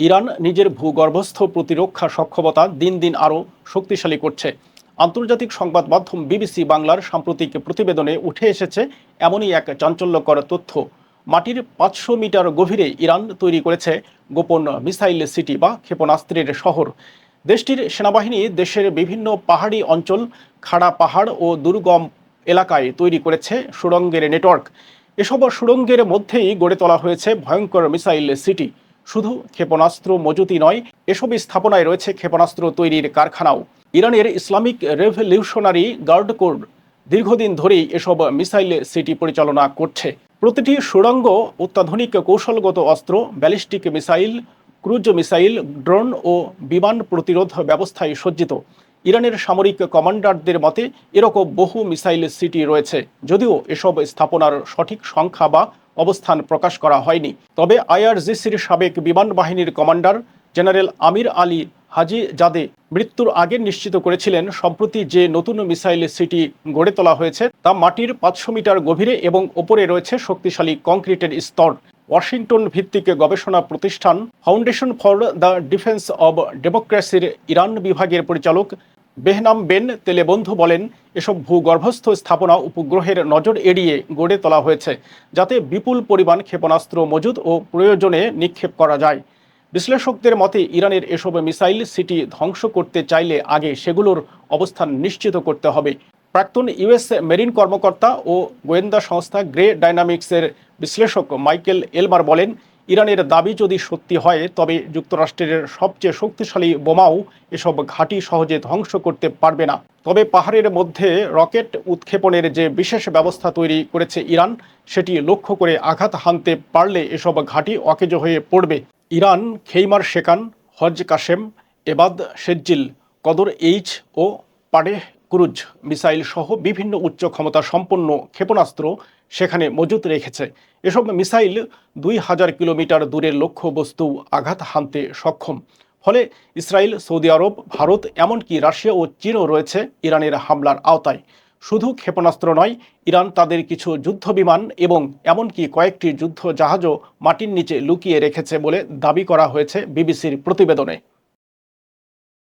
Iran নিজের ভূগর্ভস্থ প্রতিরক্ষা সক্ষমতা দিন দিন আরও শক্তিশালী করছে। আন্তর্জাতিক সংবাদ মাধ্যম বিবিসি বাংলার সাম্প্রতিক প্রতিবেদনে উঠে এসেছে এমনই এক চাঞ্চল্যকর তথ্য। মাটির পাঁচশো মিটার গভীরে ইরান তৈরি করেছে গোপন মিসাইল সিটি বা ক্ষেপণাস্ত্রের শহর। দেশটির সেনাবাহিনী দেশের বিভিন্ন পাহাড়ি অঞ্চল, খাড়া পাহাড় ও দুর্গম এলাকায় তৈরি করেছে সুড়ঙ্গের নেটওয়ার্ক। এসব সুড়ঙ্গের মধ্যেই গড়ে তোলা হয়েছে ভয়ঙ্কর মিসাইল সিটি। শুধু ক্ষেপণাস্ত্র মজুতি নয় এসব স্থাপনায় রয়েছে ক্ষেপণাস্ত্র তৈরির কারখানাও। ইরানের ইসলামিক রেভলিউশনারি গার্ড কোর দীর্ঘদিন ধরেই এসব মিসাইল সিটি পরিচালনা করছে। প্রতিটি সুড়ঙ্গ অত্যাধুনিক কৌশলগত অস্ত্র, ballistic missile, cruise missile, drone ও বিমান প্রতিরোধ ব্যবস্থায় সজ্জিত। ইরানের সামরিক কমান্ডারদের মতে, এরকম বহু মিসাইল সিটি রয়েছে, যদিও এসব স্থাপনার সঠিক সংখ্যা বা অবস্থান প্রকাশ করা হয়নি। তবে আইআরজিসির সাবেক বিমান বাহিনীর commander general Amir Ali Hajizadeh মৃত্যুর আগে নিশ্চিত করেছিলেন, সম্প্রতি যে নতুন মিসাইল সিটি গড়ে তোলা হয়েছে, তা মাটির পাঁচশো মিটার গভীরে এবং ওপরে রয়েছে শক্তিশালী কংক্রিটের স্তর। ওয়াশিংটন ভিত্তিক গবেষণা প্রতিষ্ঠান Foundation for the Defense of ডেমোক্রেসির Iran বিভাগের পরিচালক বেহনাম বেন তেলেবন্ধু বলেন, এসব ভূগর্ভস্থ স্থাপনা উপগ্রহের নজর এড়িয়ে গড়ে তোলা হয়েছে, যাতে বিপুল পরিমাণ ক্ষেপণাস্ত্র মজুদ ও প্রয়োজনে নিক্ষেপ করা যায়। বিশ্লেষকদের মতে, ইরানের এসব মিসাইল সিটি ধ্বংস করতে চাইলে আগে সেগুলোর অবস্থান নিশ্চিত করতে হবে। প্রাক্তন ইউএস মেরিন কর্মকর্তা ও গোয়েন্দা সংস্থা গ্রে ডাইনামিক্সের বিশ্লেষক মাইকেল এলমার বলেন ইরানের দাবি যদি সত্যি হয়, তবে যুক্তরাষ্ট্রের সবচেয়ে শক্তিশালী বোমাও এসব ঘাঁটি সহজে ধ্বংস করতে পারবে না। তবে পাহাড়ের মধ্যে রকেট উৎক্ষেপণের যে বিশেষ ব্যবস্থা তৈরি করেছে ইরান, সেটি লক্ষ্য করে আঘাত হানতে পারলে এসব ঘাঁটি অকেজ হয়ে পড়বে। ইরান, খেইমার শেকান হজ Qasem, Emad Sejjil Qadr H ও পাডেহ ক্রুজ মিসাইল সহ বিভিন্ন উচ্চ ক্ষমতা সম্পন্ন ক্ষেপণাস্ত্র সেখানে মজুত রেখেছে। এসব মিসাইল দুই হাজার কিলোমিটার দূরের লক্ষ্যবস্তু আঘাত হানতে সক্ষম। ফলে ইসরায়েল, সৌদি আরব, ভারত, এমনকি রাশিয়া ও চীনও রয়েছে ইরানের হামলার আওতায়। শুধু ক্ষেপণাস্ত্র নয়, ইরান তাদের কিছু যুদ্ধ বিমান এবং এমনকি কয়েকটি যুদ্ধ জাহাজও মাটির নিচে লুকিয়ে রেখেছে বলে দাবি করা হয়েছে বিবিসির প্রতিবেদনে।